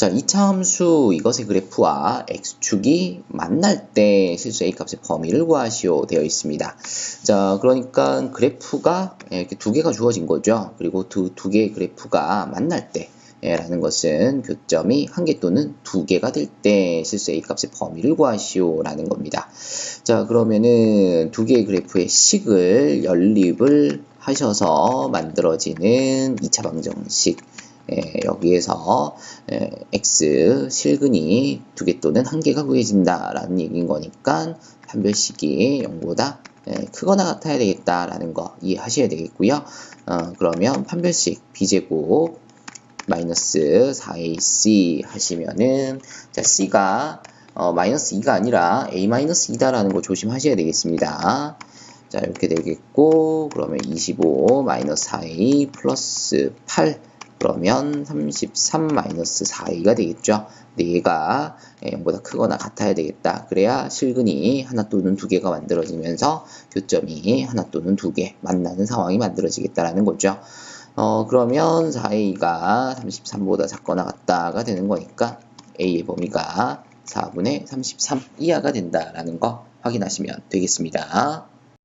자, 이차 함수 이것의 그래프와 x축이 만날 때 실수 a 값의 범위를 구하시오 되어 있습니다. 자, 그러니까 그래프가 이렇게 두 개가 주어진 거죠. 그리고 두, 두 개의 그래프가 만날 때 라는 것은 교점이 한 개 또는 두 개가 될 때 실수 a 값의 범위를 구하시오 라는 겁니다. 자 그러면은 두 개의 그래프의 식을 연립을 하셔서 만들어지는 2차 방정식 예, 여기에서 예, x 실근이 두 개 또는 한 개가 구해진다 라는 얘기인 거니까 판별식이 0보다 예, 크거나 같아야 되겠다라는 거 이해하셔야 되겠고요. 어, 그러면 판별식 b제곱 마이너스 4ac 하시면은 자 c가 어, 마이너스 2가 아니라 a 마이너스 2다라는 거 조심하셔야 되겠습니다. 자 이렇게 되겠고 그러면 25 마이너스 4a 플러스 8 그러면 33 마이너스 4a가 되겠죠. 근데 얘가 0보다 크거나 같아야 되겠다. 그래야 실근이 하나 또는 두 개가 만들어지면서 교점이 하나 또는 두 개 만나는 상황이 만들어지겠다라는 거죠. 어, 그러면 4a가 33보다 작거나 같다가 되는 거니까 a의 범위가 4분의 33 이하가 된다라는 거 확인하시면 되겠습니다.